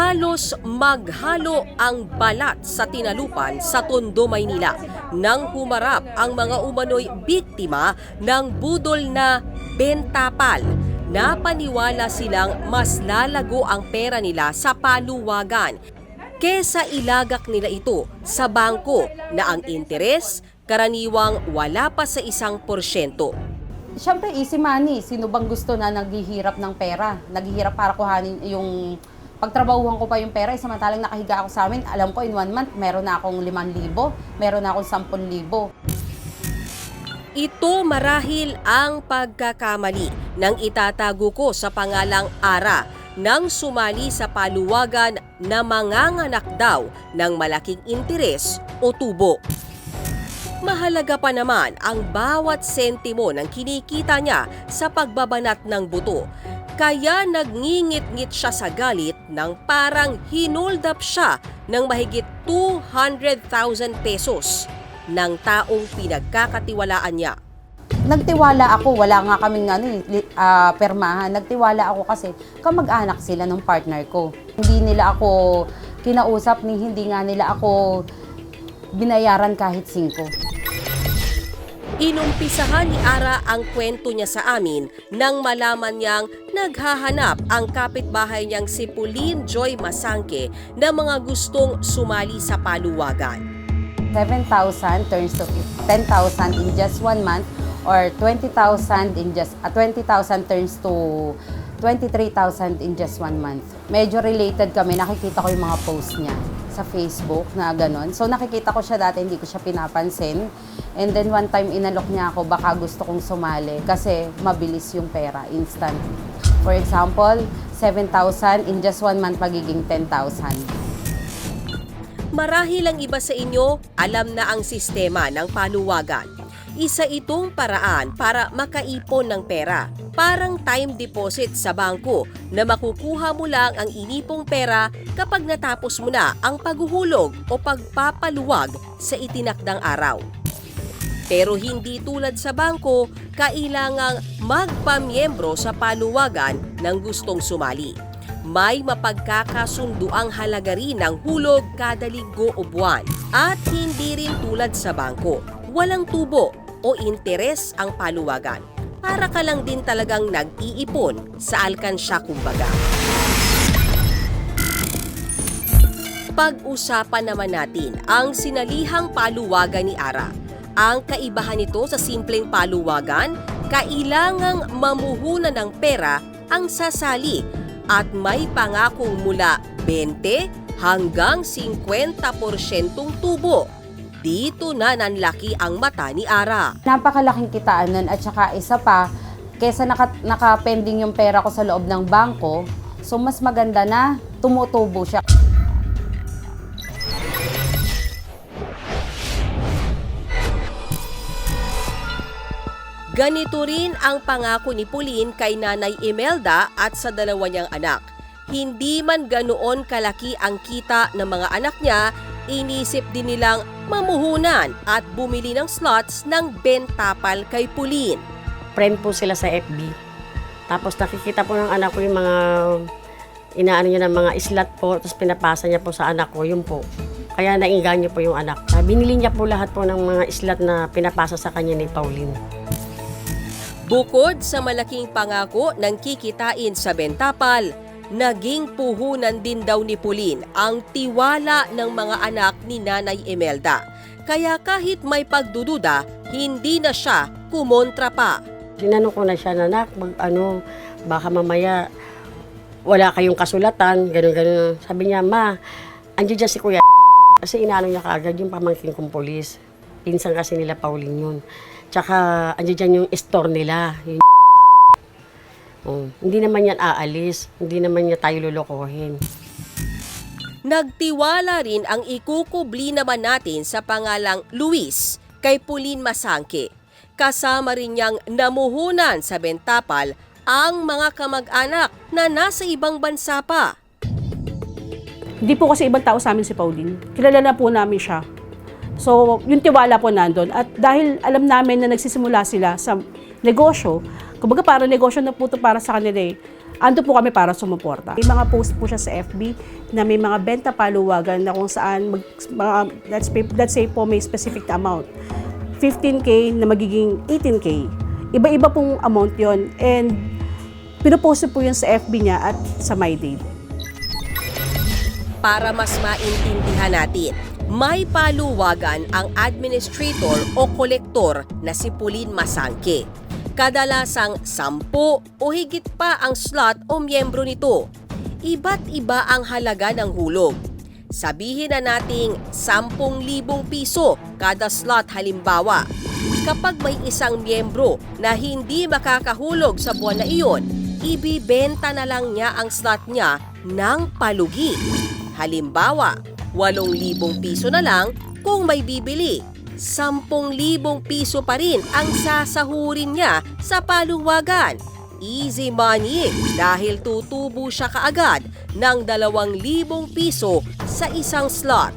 Halos maghalo ang balat sa tinalupan sa Tondo, Maynila nang humarap ang mga umano'y biktima ng budol na bentapal. Napaniwala silang mas lalago ang pera nila sa paluwagan kesa ilagak nila ito sa bangko na ang interes karaniwang wala pa sa isang porsyento. Siyempre, easy money. Sino bang gusto na naghihirap ng pera? Naghihirap para kuhanin yung pagtrabahuhan ko pa yung pera, eh, samantalang nakahiga ako sa amin, alam ko in one month, meron na akong 5,000, meron na akong 10,000. Ito marahil ang pagkakamali ng itatago ko sa pangalang Ara nang sumali sa paluwagan na manganganak daw ng malaking interes o tubo. Mahalaga pa naman ang bawat sentimo ng kinikita niya sa pagbabanat ng buto. Kaya nagngingit-ngit siya sa galit nang parang hinold up siya ng mahigit 200,000 pesos ng taong pinagkakatiwalaan niya. Nagtiwala ako, wala nga kaming ano, ah, permahan. Nagtiwala ako kasi kamag-anak sila ng partner ko. Hindi nila ako kinausap, ni hindi nga nila ako binayaran kahit singko. Inumpisahan ni Ara ang kwento niya sa amin nang malaman niyang naghahanap ang kapitbahay niyang si Pauline Joy Masangke na mga gustong sumali sa paluwagan. 7,000 turns to 10,000 in just one month or 20,000 in just uh, 20,000 turns to 23,000 in just one month. Medyo related kami, nakikita ko yung mga post niya sa Facebook na ganon. So nakikita ko siya dati, hindi ko siya pinapansin. And then one time inalok niya ako, baka gusto kong sumali kasi mabilis yung pera, instant. For example, 7,000 in just one month magiging 10,000. Marahil ang iba sa inyo, alam na ang sistema ng paluwagan. Isa itong paraan para makaipon ng pera. Parang time deposit sa bangko na makukuha mo lang ang inipong pera kapag natapos mo na ang paghuhulog o pagpapaluwag sa itinakdang araw. Pero hindi tulad sa bangko, kailangang magpamiyembro sa paluwagan ng gustong sumali. May mapagkakasunduang halaga rin ng hulog kada linggo o buwan. At hindi rin tulad sa bangko. Walang tubo o interes ang paluwagan. Para ka lang din talagang nag-iipon sa alkansya kumbaga. Pag-usapan naman natin ang sinalihang paluwagan ni Ara. Ang kaibahan nito sa simpleng paluwagan, kailangang mamuhunan ng pera ang sasali at may pangakong mula 20 hanggang 50% tubo. Dito na nanlaki ang mata ni Ara. napakalaking kitaan nun at saka isa pa, kesa naka, nakapending yung pera ko sa loob ng bangko, so mas maganda na tumutubo siya. Ganito rin ang pangako ni Pauline kay Nanay Imelda at sa dalawa niyang anak. Hindi man ganoon kalaki ang kita ng mga anak niya, inisip din nilang mamuhunan at bumili ng slots ng bentapal kay Pauline. friend po sila sa FB. Tapos nakikita po ng anak ko yung mga inaano niya ng mga islat po, tapos pinapasa niya po sa anak ko, yun po. Kaya nainganyo po yung anak. Binili niya po lahat po ng mga islat na pinapasa sa kanya ni Pauline. Bukod sa malaking pangako ng kikitain sa bentapal, naging puhunan din daw ni Pauline ang tiwala ng mga anak ni Nanay Imelda. Kaya kahit may pagdududa, hindi na siya kumontra pa. Tinanong ko na siya, nanak, mag, ano, baka mamaya wala kayong kasulatan, gano'n, gano'n. Sabi niya, ma, andiyan dyan si Kuya kasi inaano niya kaagad yung pamangkin kong polis. Pinsan kasi nila Pauline yun. Tsaka, andiyan dyan yung store nila. Yung oh, hindi naman yan aalis. Hindi naman niya tayo lulukohin. Nagtiwala rin ang ikukubli naman natin sa pangalang Luis kay Pauline Masangke. Kasama rin niyang namuhunan sa Bentapal ang mga kamag-anak na nasa ibang bansa pa. Hindi po kasi ibang tao sa amin si Pauline. Kilala na po namin siya. So, yung tiwala po nandun. At dahil alam namin na nagsisimula sila sa negosyo, kumbaga para negosyo na po ito para sa kanila eh. ando po kami para sumuporta. May mga post po siya sa FB na may mga benta paluwagan na kung saan mag, mga, let's, pay- let's say po may specific amount. 15K na magiging 18K. Iba-iba pong amount yon and pinopost po yun sa FB niya at sa MyDate. Para mas maintindihan natin, may paluwagan ang administrator o kolektor na si Pauline Masangke. Kadalasang sampu o higit pa ang slot o miyembro nito. Iba't iba ang halaga ng hulog. Sabihin na nating 10,000 piso kada slot halimbawa. Kapag may isang miyembro na hindi makakahulog sa buwan na iyon, ibibenta na lang niya ang slot niya ng palugi. Halimbawa, 8,000 piso na lang kung may bibili. 10,000 piso pa rin ang sasahurin niya sa paluwagan. Easy money dahil tutubo siya kaagad ng 2,000 piso sa isang slot.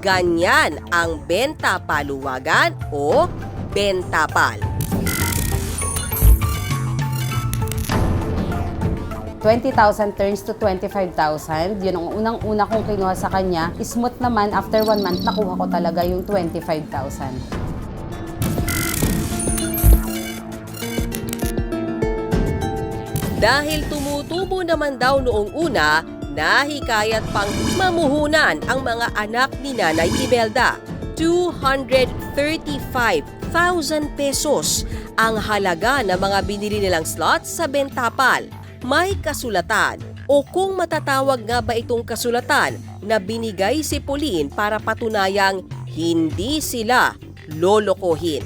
Ganyan ang benta paluwagan o benta pal. 20,000 turns to 25,000. Yun ang unang-una kong kinuha sa kanya. Smooth naman, after one month, nakuha ko talaga yung 25,000. Dahil tumutubo naman daw noong una, nahikayat pang mamuhunan ang mga anak ni Nanay Imelda. 235,000 pesos ang halaga ng mga binili nilang slots sa Bentapal. May kasulatan o kung matatawag nga ba itong kasulatan na binigay si Pauline para patunayang hindi sila lolokohin.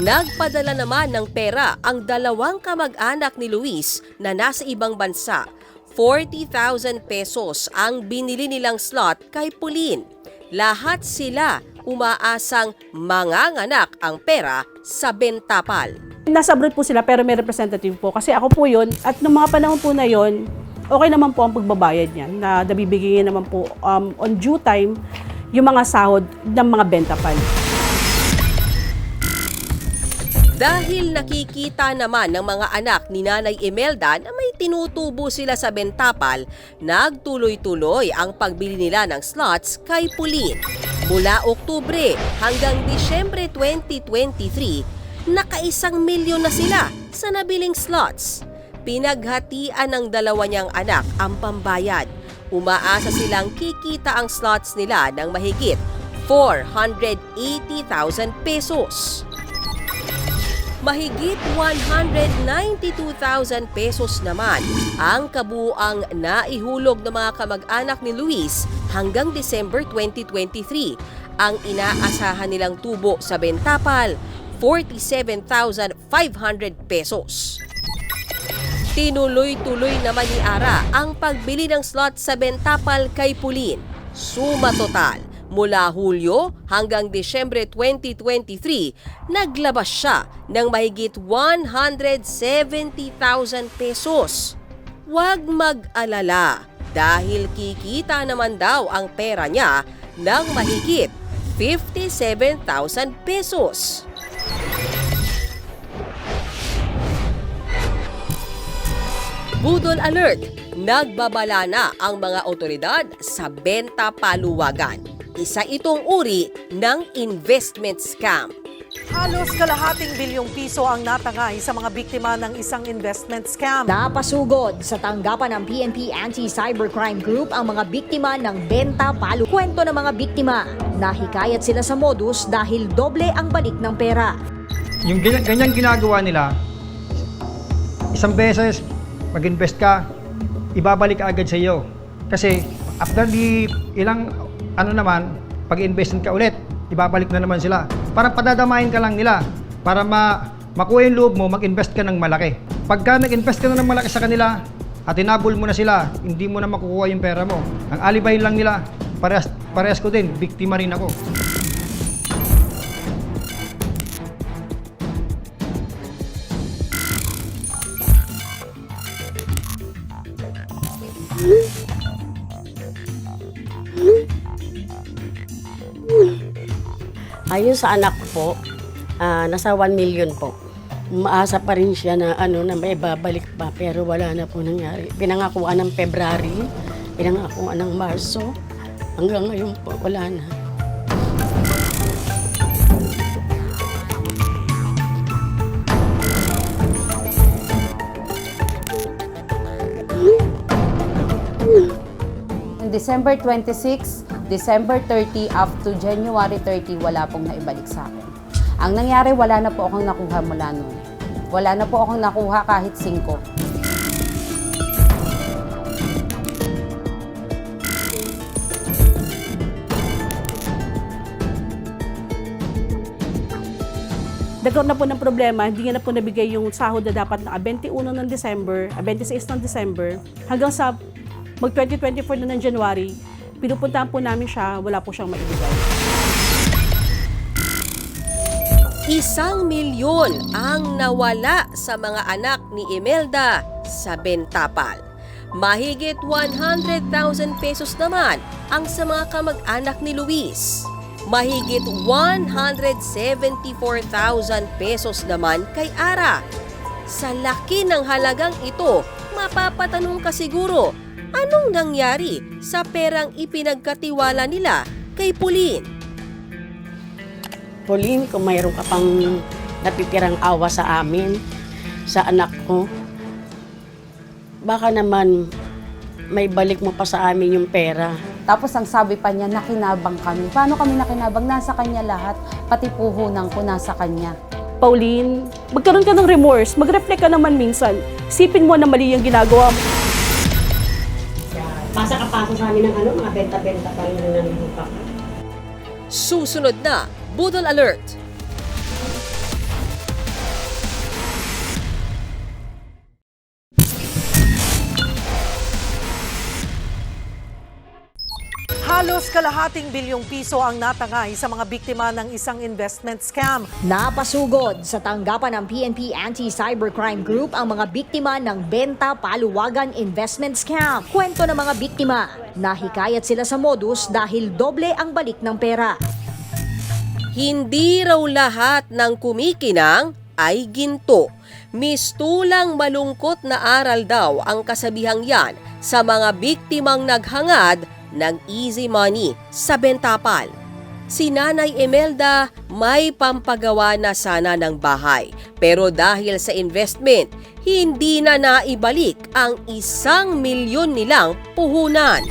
Nagpadala naman ng pera ang dalawang kamag-anak ni Luis na nasa ibang bansa. 40,000 pesos ang binili nilang slot kay Pauline. Lahat sila umaasang manganganak ang pera sa Bentapal. Nasa abroad po sila pero may representative po kasi ako po yun at nung mga panahon po na yun, okay naman po ang pagbabayad niya na nabibigay niya naman po um, on due time yung mga sahod ng mga benta pan. Dahil nakikita naman ng mga anak ni Nanay Imelda na may tinutubo sila sa Bentapal, nagtuloy-tuloy ang pagbili nila ng slots kay Pauline. Mula Oktubre hanggang Disyembre 2023, nakaisang milyon na sila sa nabiling slots. Pinaghatian ng dalawa niyang anak ang pambayad. Umaasa silang kikita ang slots nila ng mahigit 480,000 pesos mahigit 192,000 pesos naman ang kabuang naihulog ng mga kamag-anak ni Luis hanggang December 2023. Ang inaasahan nilang tubo sa Bentapal, 47,500 pesos. Tinuloy-tuloy naman ni Ara ang pagbili ng slot sa Bentapal kay Pulin. Suma total, mula Hulyo hanggang Desyembre 2023, naglabas siya ng mahigit 170,000 pesos. Huwag mag-alala dahil kikita naman daw ang pera niya ng mahigit 57,000 pesos. Budol Alert! Nagbabala na ang mga otoridad sa benta paluwagan. Isa itong uri ng investment scam. Halos kalahating bilyong piso ang natangay sa mga biktima ng isang investment scam. Napasugod sa tanggapan ng PNP Anti-Cybercrime Group ang mga biktima ng benta palo. Kwento ng mga biktima, nahikayat sila sa modus dahil doble ang balik ng pera. Yung ganyan, ganyang ginagawa nila, isang beses mag-invest ka, ibabalik agad sa iyo. Kasi after the ilang ano naman, pag-investin ka ulit, ibabalik na naman sila. Para padadamayin ka lang nila. Para ma makuha yung loob mo, mag-invest ka ng malaki. Pagka nag-invest ka na ng malaki sa kanila, at tinabol mo na sila, hindi mo na makukuha yung pera mo. Ang alibayin lang nila, parehas, parehas ko din, biktima rin ako. Ayun sa anak po, Ah, nasa 1 million po. Umaasa pa rin siya na ano na may babalik pa pero wala na po nangyari. Pinangakuan ng February, pinangakuan ng Marso, hanggang ngayon po wala na. December 26, December 30, up to January 30, wala pong naibalik sa akin. Ang nangyari, wala na po akong nakuha mula noon. Wala na po akong nakuha kahit 5. Nagkaroon na po ng problema, hindi niya na po nabigay yung sahod na dapat na 21 ng December, ah, 26 ng December, hanggang sa mag 2024 na ng January, pinupuntahan po namin siya, wala po siyang maibigay. Isang milyon ang nawala sa mga anak ni Imelda sa Bentapal. Mahigit 100,000 pesos naman ang sa mga kamag-anak ni Luis. Mahigit 174,000 pesos naman kay Ara. Sa laki ng halagang ito, mapapatanong ka siguro, anong nangyari sa perang ipinagkatiwala nila kay Pauline? Pauline, kung mayroon ka pang natitirang awa sa amin, sa anak ko, baka naman may balik mo pa sa amin yung pera. Tapos ang sabi pa niya, nakinabang kami. Paano kami nakinabang? Nasa kanya lahat. Pati puhunan ko nasa kanya. Pauline, magkaroon ka ng remorse, mag-reflect ka naman minsan. Isipin mo na mali yung ginagawa mo. Pasa ka pa sa amin ng ano, mga benta-benta pa rin ng lupa. Susunod na, Budol Alert! Halos kalahating bilyong piso ang natangay sa mga biktima ng isang investment scam. Napasugod sa tanggapan ng PNP Anti-Cybercrime Group ang mga biktima ng Benta Paluwagan Investment Scam. Kwento ng mga biktima, nahikayat sila sa modus dahil doble ang balik ng pera. Hindi raw lahat ng kumikinang ay ginto. Mistulang malungkot na aral daw ang kasabihang yan sa mga biktimang naghangad ng easy money sa Bentapal. Si Nanay Emelda may pampagawa na sana ng bahay. Pero dahil sa investment, hindi na naibalik ang isang milyon nilang puhunan.